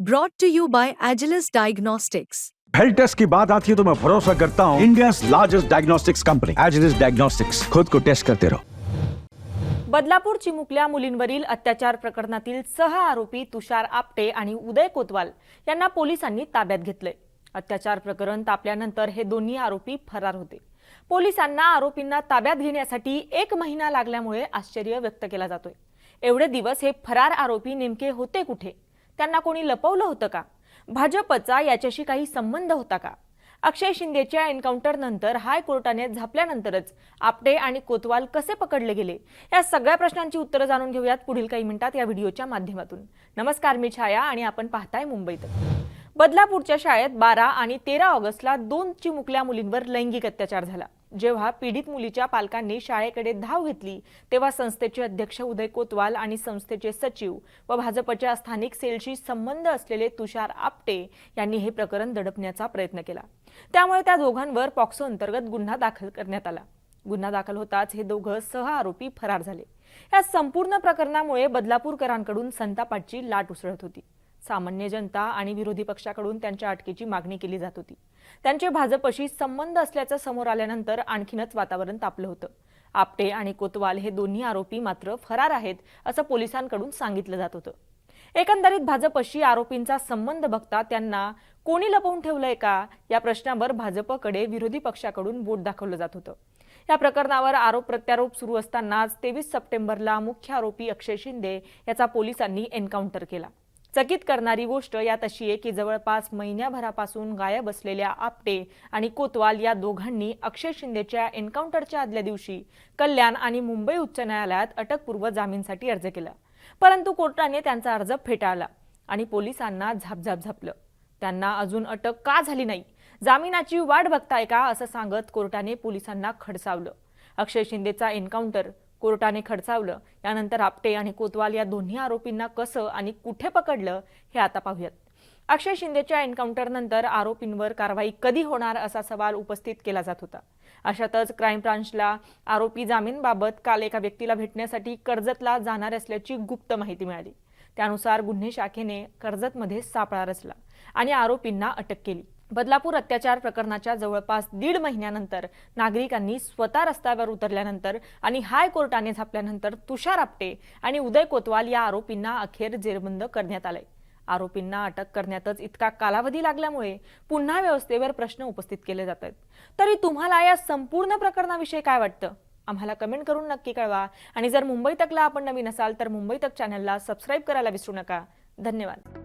brought to you by Agilus Diagnostics. Health test की बात आती है तो मैं भरोसा करता हूँ India largest diagnostics company Agilus diagnostics खुद को टेस्ट करते रहो बदलापूर चिमुकल्या मुलींवरील अत्याचार प्रकरणातील सह आरोपी तुषार आपटे आणि उदय कोतवाल यांना पोलिसांनी ताब्यात घेतलंय अत्याचार प्रकरण तापल्यानंतर हे दोन्ही आरोपी फरार होते. पोलिसांना आरोपींना ताब्यात घेण्यासाठी एक महिना लागल्यामुळे आश्चर्य व्यक्त केला जातोय. एवढे दिवस हे फरार आरोपी नेमके होते कुठे? त्यांना कोणी लपवलं होतं का? भाजपचा याच्याशी काही संबंध होता का? अक्षय शिंदेच्या एन्काउंटरनंतर हायकोर्टाने झापल्यानंतरच आपटे आणि कोतवाल कसे पकडले गेले? या सगळ्या प्रश्नांची उत्तरं जाणून घेऊयात पुढील काही मिनिटात या व्हिडिओच्या माध्यमातून. नमस्कार मी छाया आणि आपण पाहताय मुंबईत. बदलापूरच्या शाळेत बारा आणि तेरा ऑगस्टला दोन चिमुकल्या मुलींवर लैंगिक अत्याचार झाला. जेव्हा पीडित मुलीच्या पालकांनी शाळेकडे धाव घेतली तेव्हा संस्थेचे अध्यक्ष उदय कोतवाल आणि संस्थेचे सचिव व भाजपच्या स्थानिक सेलशी संबंध असलेले तुषार आपटे यांनी हे प्रकरण दडपण्याचा प्रयत्न केला. त्यामुळे त्या दोघांवर पॉक्सो अंतर्गत गुन्हा दाखल करण्यात आला. गुन्हा दाखल होताच हे दोघं सह आरोपी फरार झाले. या संपूर्ण प्रकरणामुळे बदलापूरकरांकडून संतापाची लाट उसळत होती. सामान्य जनता आणि विरोधी पक्षाकडून त्यांच्या अटकेची मागणी केली जात होती. त्यांचे भाजपशी संबंध असल्याचं समोर आल्यानंतर आणखीनच वातावरण तापलं होतं. आपटे आणि कोतवाल हे दोन्ही आरोपी मात्र फरार आहेत असं पोलिसांकडून सांगितलं जात होतं. एकंदरीत भाजपशी आरोपींचा संबंध बघता त्यांना कोणी लपवून ठेवलंय का? या प्रश्नावर भाजपकडे विरोधी पक्षाकडून बोट दाखवलं जात होतं. या प्रकरणावर आरोप प्रत्यारोप सुरू असतानाच तेवीस सप्टेंबरला मुख्य आरोपी अक्षय शिंदे याचा पोलिसांनी एन्काउंटर केला. चकित करणारी गोष्ट यात अशी आहे की जवळपास महिन्याभरापासून गायब असलेल्या आपटे आणि कोतवाल या दोघांनी अक्षय शिंदेच्या एन्काउंटरच्या आदल्या दिवशी कल्याण आणि मुंबई उच्च न्यायालयात अटकपूर्व जामीनसाठी अर्ज केला. परंतु कोर्टाने त्यांचा अर्ज फेटाळला आणि पोलिसांना झापझाप झापलं. त्यांना अजून अटक का झाली नाही? जामिनाची वाट बघताय का? असं सांगत कोर्टाने पोलिसांना खडसावलं. अक्षय शिंदेचा एन्काउंटर कोर्टाने खडसावलं. यानंतर आपटे आणि कोतवाल या दोन्ही आरोपींना कसं आणि कुठे पकडलं हे आता पाहूयात. अक्षय शिंदेच्या एन्काउंटरनंतर आरोपींवर कारवाई कधी होणार असा सवाल उपस्थित केला जात होता. अशातच क्राईम ब्रांचला आरोपी जामीनबाबत काल एका व्यक्तीला भेटण्यासाठी कर्जतला जाणार असल्याची गुप्त माहिती मिळाली. त्यानुसार गुन्हे शाखेने कर्जतमध्ये सापळा रचला आणि आरोपींना अटक केली. बदलापूर अत्याचार प्रकरणाच्या जवळपास दीड महिन्यानंतर नागरिकांनी स्वतः रस्त्यावर उतरल्यानंतर आणि हायकोर्टाने झापल्यानंतर तुषार आपटे आणि उदय कोतवाल या आरोपींना अखेर जेरबंद करण्यात आलंय. आरोपींना अटक करण्यातच इतका कालावधी लागल्यामुळे पुन्हा व्यवस्थेवर प्रश्न उपस्थित केले जात आहेत. तरी तुम्हाला या संपूर्ण प्रकरणाविषयी काय वाटतं? आम्हाला कमेंट करून नक्की कळवा. आणि जर मुंबई तकला आपण नवीन असाल तर मुंबई तक चॅनलला सबस्क्राईब करायला विसरू नका. धन्यवाद.